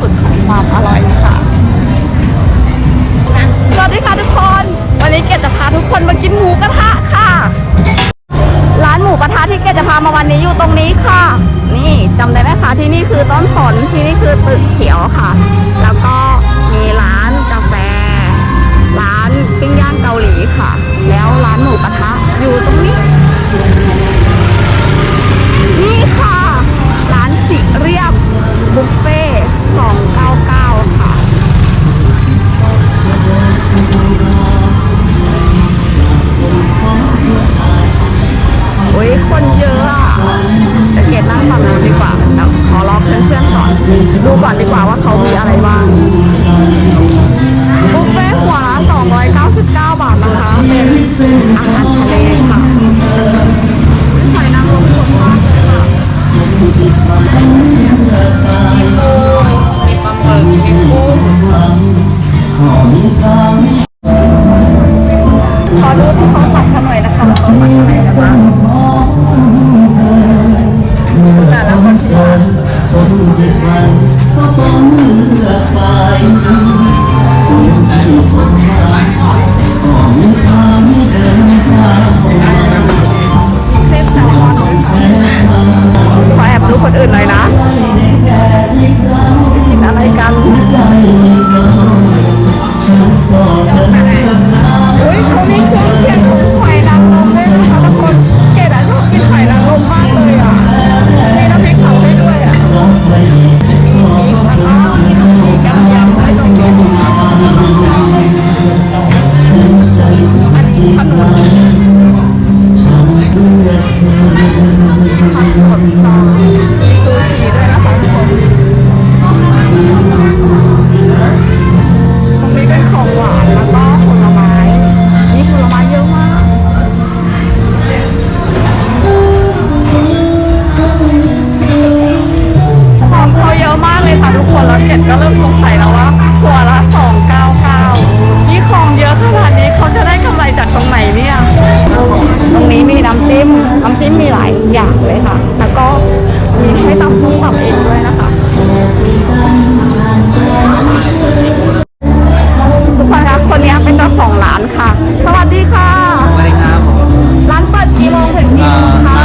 สุดของความอร่อยค่ะสวัสดีค่ะทุกคน วันนี้เกดจะพาทุกคนมากินหมูกระทะค่ะ ร้านหมูกระทะที่เกดจะพามาวันนี้อยู่ตรงนี้ค่ะ นี่จำได้ไหมคะที่นี่คือต้นสนที่นี่คือตึกเขียวค่ะ แล้วก็ ก่อนดีกว่าว่าเขามีอะไรบ้าง งสัยแล้วว่าหัวละ299นี่ของเยอะขนาดนี้เขาจะได้กำไรจากตรงไหนเนี่ย ตรงนี้มีน้ำจิ้ม น้ำจิ้มมีหลายอย่างเลยค่ะ แล้วก็มีให้ตำส้มตำเองด้วยนะคะ ทุกคนคะคนนี้เป็นเจ้าของร้านค่ะ สวัสดีค่ะ สวัสดีครับผมร้านเปิดกี่โมงถึงกี่เอ่โมองคะ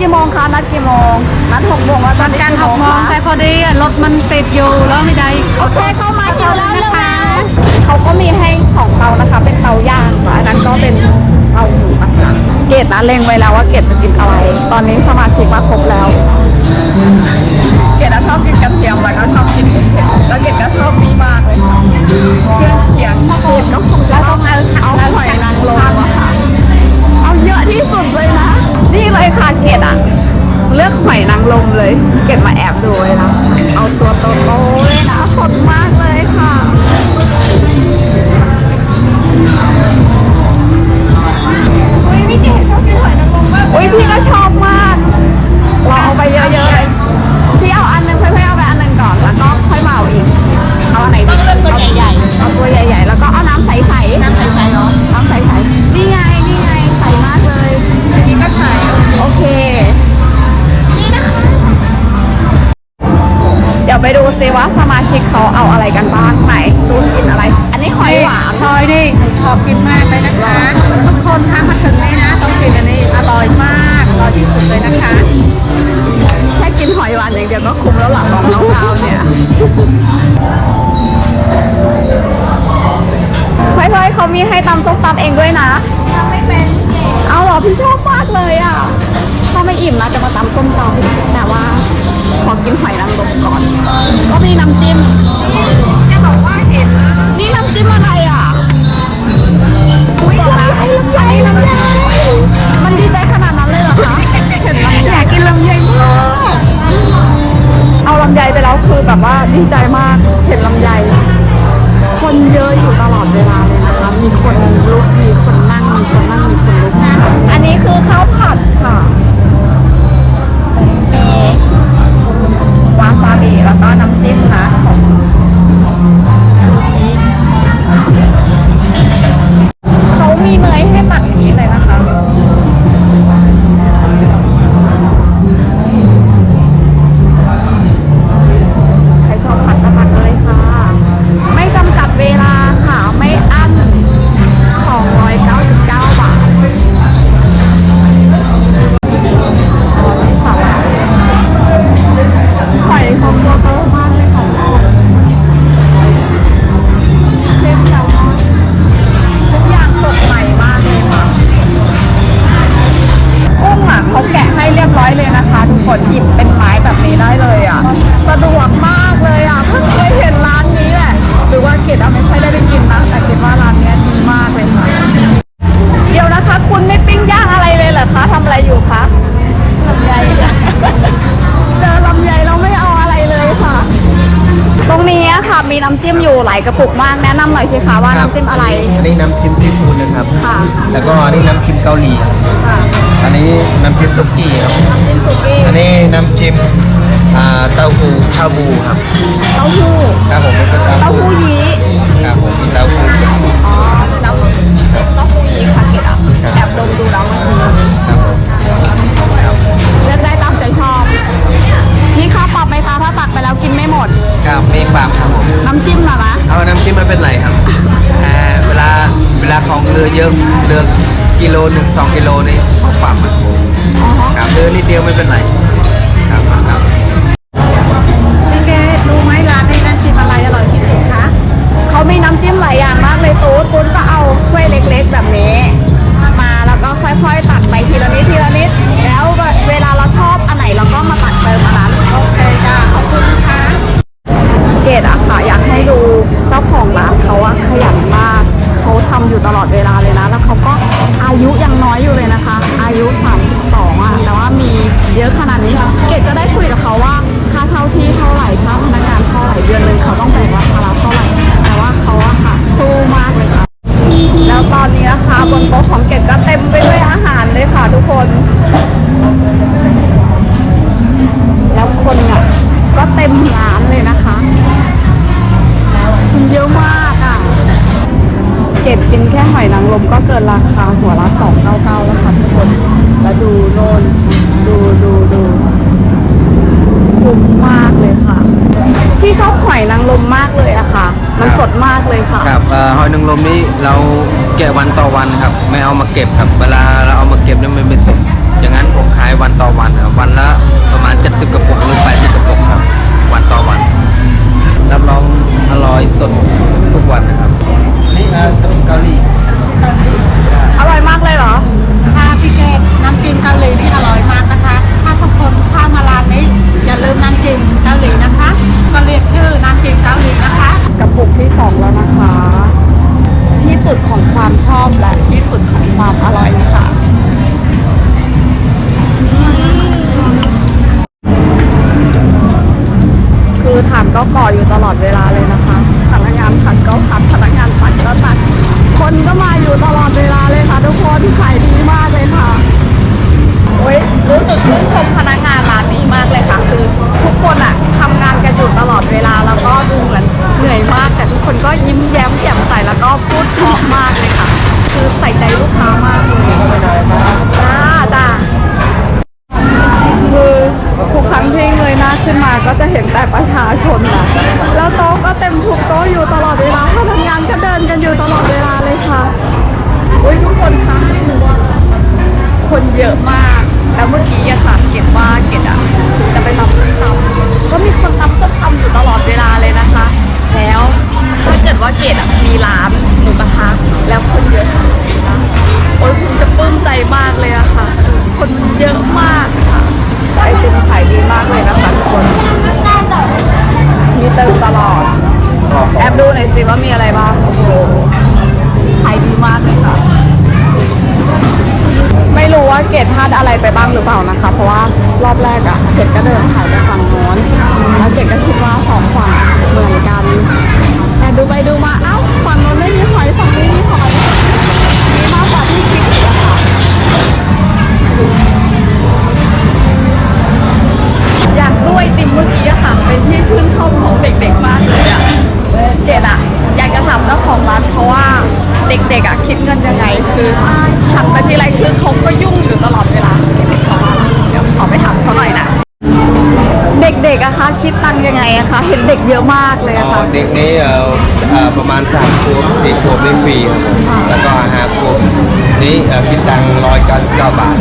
กี่โมงคะนัดกี่โมงนัดหกโมงแล้วตอนนี้การกี่หโมกงโมงคะแต่พอดีอะรถมันติดอยู่แล้วไม่ได้โอเคเข้ามาคิวแล้วนะคะเขาก็มีให้สองเตานะคะ เป็นเตาย่างค่ะอันนั้นก็เป็นเตาหมูนะคะเกดนะเล็งไว้แล้วว่าเกดจะกินอะไร ตอนนี้สมาชิกมาครบแล้ว เกดอะชอบกินกระเทียมแล้วก็ชอบกินเผ็ดแล้วเกดก็ชอบนี่มากเลย ชิคเขาเอาอะไรกันบ้างไหนดูกินอะไร อันนี้หอยหวานหอยดิชอบกินมากเลยนะคะทุกคนถ้ามาถึงนี่นะต้องกินอันนี้อร่อยมากอร่อยที่สุดเลยนะคะแค่กินหอยหวานอย่างเดียวก็คุ้มแล้วหลับของน้องเท้าเนี่ยเฮ้ยเเขามีให้ตำส้มตำเองด้วยนะทำไม่เป็นเอาหรอพี่ชอบมากเลยอะถ้าไม่อิ่มนะจะมาตำส้มตำแต่ว่าขอกินหอย หลายกระปุกมากแนะนำหน่อยสิคะว่าน้ำจิ้มอะไร อันนี้น้ำจิ้มซีฟู้ดนะครับ ค่ะ แล้วก็นนี้น้ำจิ้มเกาหลีค่ะ อันนี้น้ำจิ้มซุกี้ครับ น้ำจิ้มสุกี้อันนี้น้ำจิ้มอ่าเต้าหู้ชาบูครับ เต้าหู้ ครับผมเป็นเต้าหู้ยีครับผมเป็นเต้าหู้ อ๋อน้ำเต้าหู้ยีค่ะเกตอะ แอบดมดูแล้วมัน ไม่เป็นไรครับอ่เวลาเวลาของเรือเยอะเรือกิโลหนึ่งสองกิโลนี่เขาฝังอะครับเรือนิดเดียวไม่เป็นไรายนางลมมากเลยอะค่ะ มันสดมากเลยค่ะ ครับหอยนางรมนี้เราแกะวันต่อวันครับ ไม่เอามาเก็บครับ เวลาเราเอามาเก็บเนี่ยมันเป็นสดอย่างนั้นผมขายวันต่อวันครับวันละประมาณ70กระปุกหรือ80กระปุกครับ วันต่อวัน รับรอง คือถามก็ก่ออยู่ตลอดเวลาเลยนะคะพนักงานขัดก็ขัดพนักงานตัดก็ตัด คนก็มาอยู่ตลอดเวลาเลยค่ะ ทุกคนขายดีมากเลยค่ะโอ้ยรู้สึกชื่นชมพนักงานร้านนี้มากเลยค่ะ คือทุกคนอะทำงานกันอยู่ตลอดเวลาแล้วก็ดูเหมือนเหนื่อยมาก แต่ทุกคนก็ยิ้มแย้มแจ่มใสแล้วก็ ว่าเกดพลาดอะไรไปบ้างหรือเปล่านะคะ เพราะว่ารอบแรกอะเกดก็เดินขายไปฝั่งโน้นแล้วเกดก็คิดว่าสองฝั่งเหมือนกัน แต่ดูไปดูมาเอ้าฝั่งโน้นไม่มีหอยฝั่งนี้มีหอยมีมากกว่าที่คิดอีกอะค่ะอยากด้วยติมเมื่อกี้อะค่ะ เป็นที่ชื่นชอบของเด็กๆมาก กๆอะคะคิดตังค์ยังไงอะคะเห็นเด็กเยอะมากเลยอะอ๋อค่ะ เด็กนี้เอ่อเอ่อประมาณสามขวบสี่ขวบนี่ฟรีครับผมแล้วก็ห้าขวบนี่เอ่อคิดตังร้อยเก้าสิบเก้าบาท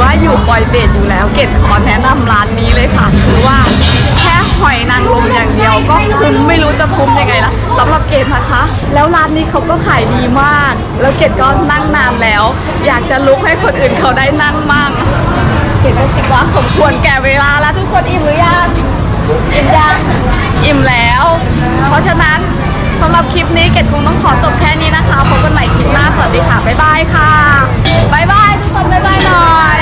ว่าอยู่ปอยเบตอยู่แล้ว เกดขอแนะนำร้านนี้เลยค่ะ คือว่าแค่หอยนางรมอย่างเดียวก็คุ้มไม่รู้จะคุ้มยังไงละสำหรับเกดนะคะ แล้วร้านนี้เขาก็ขายดีมาก แล้วเกดก็นั่งนานแล้ว อยากจะลุกให้คนอื่นเขาได้นั่งมั่งเกดก็คิดว่าสมควรแก่เวลาแล้วทุกคนอิ่มหรือยัง อิ่มยังอิ่มแล้ว เพราะฉะนั้นสำหรับคลิปนี้เกดคงต้องขอจบแค่นี้นะคะพบกันใหม่คลิปหน้าสวัสดีค่ะ บ๊ายบายค่ะ บ๊ายบายทุกคนบ๊ายบายหน่อย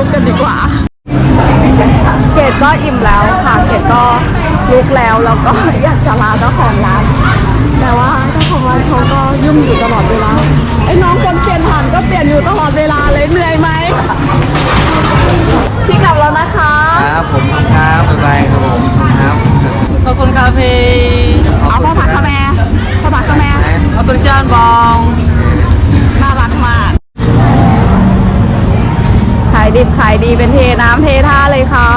ล้วเรารีบลุกกันดีกว่า เกดก็อิ่มแล้วค่ะ เกดก็ลุกแล้วแล้วก็อยากจะลาเจ้าของร้าน แต่ว่าเจ้าของร้านเขาก็ยุ่งอยู่ตลอดเวลา ไอ้น้องคนเปลี่ยนผ่านก็เปลี่ยนอยู่ตลอดเวลาเลยเหนื่อยไหม พี่กลับแล้วนะคะ ครับผมครับบ๊ายบายครับผมครับขอบคุณคาเฟ่เอาพ่อผักขะแมพ่อผักขะแมขอบคุณจานบอง ดิบขายดีเป็นเทน้ำเทท่าเลยค่ะ